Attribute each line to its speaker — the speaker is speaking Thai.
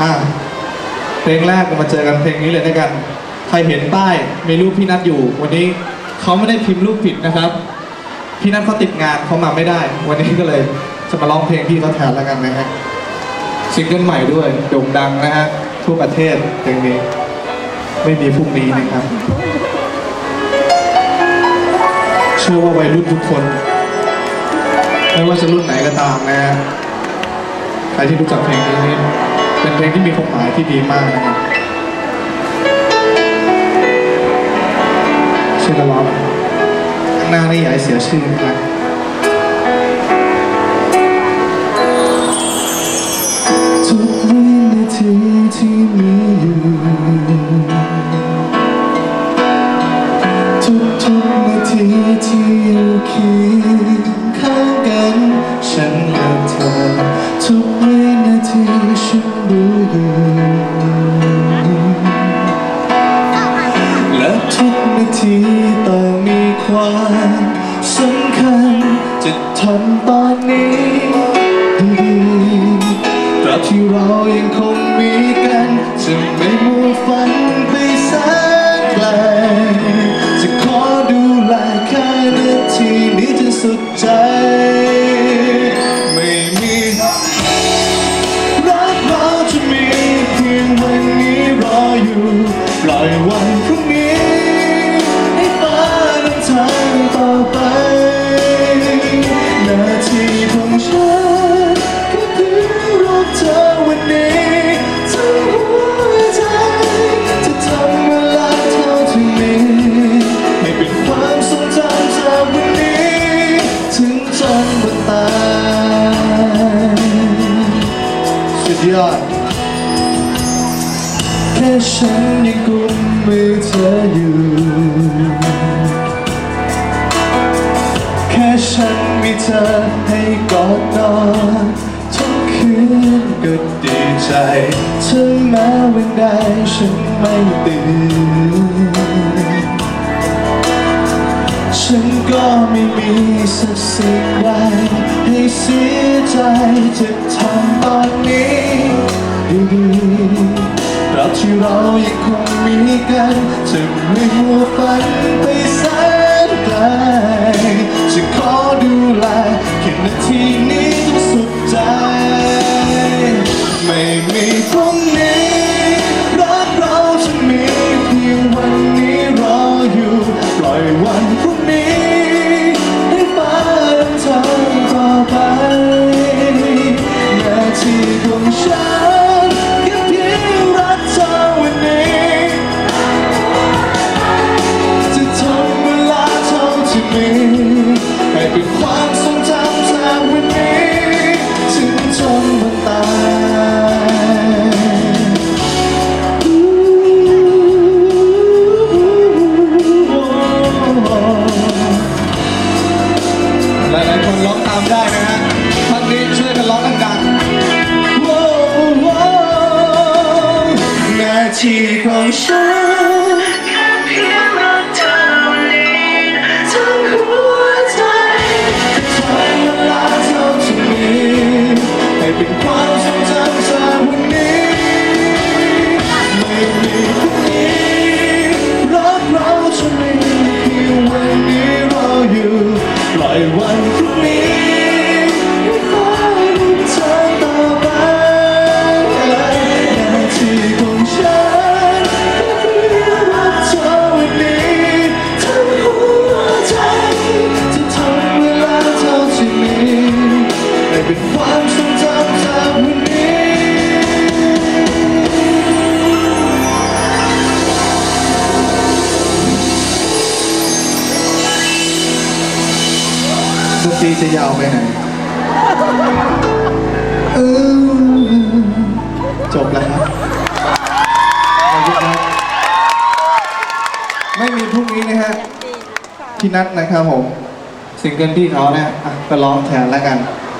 Speaker 1: อะเพลงแรกเรามาเจอกันเพลงนี้เลยด้วยกัน ใครเห็นป้ายมีรูปพี่นัทอยู่ วันนี้เขาไม่ได้พิมพ์รูปผิดนะครับ พี่นัทเขาติดงานเขามาไม่ได้ วันนี้ก็เลยจะมาร้องเพลงพี่เขาแทนแล้วกันนะฮะซิงเกิลใหม่ด้วยโด่งดังนะฮะทั่วประเทศเพลงนี้ ไม่มีพรุ่งนี้นะครับ เชื่อว่าวัยรุ่นทุกคน ไม่ว่าจะรุ่นไหนก็ตามนะฮะใครที่รู้จักเพลงนี้ เป็นเพลงที่มีความหมายที่ดีมากนะครับช่วยกันร้องข้างหน้านี่อย่าให้เสียชื่อนะครับทุกวินาทีที่มีอยู่ทุกๆนาทีที่อยู่เคียง ความสำคัญจะทำตอนนี้ดีตราบที่เรายังคงมีกันจะไม่มัวฝันไปแสนไกลจะขอดูแลแค่นาทีนี้จนสุดใจ ไม่มีรักเราจะมีเพียงวันนี้รออยู่ปล่อยวั สุดยอดแค่ฉันยังกุมมือเธออยู่ แค่ฉันมีเธอให้กอดนอนทุกคืนก็ดีใจ ถึงแม้วันใดฉันไม่ตื่น ฉันก็ไม่มีสักสิ่งใดให้เสียใจจะทำตอนนี้ดีๆเราที่เรายังคงมีกัน จะไม่หัวฝันไปแสนไกล นาที ดนตรีจะยาวไปไหนเออจบแล้วครับขอบคุณครับไม่มีพรุ่งนี้นะฮะพี่นัทนะครับผมซิงเกิลที่เขาเนี่ยอะก็ร้องแทนแล้วกัน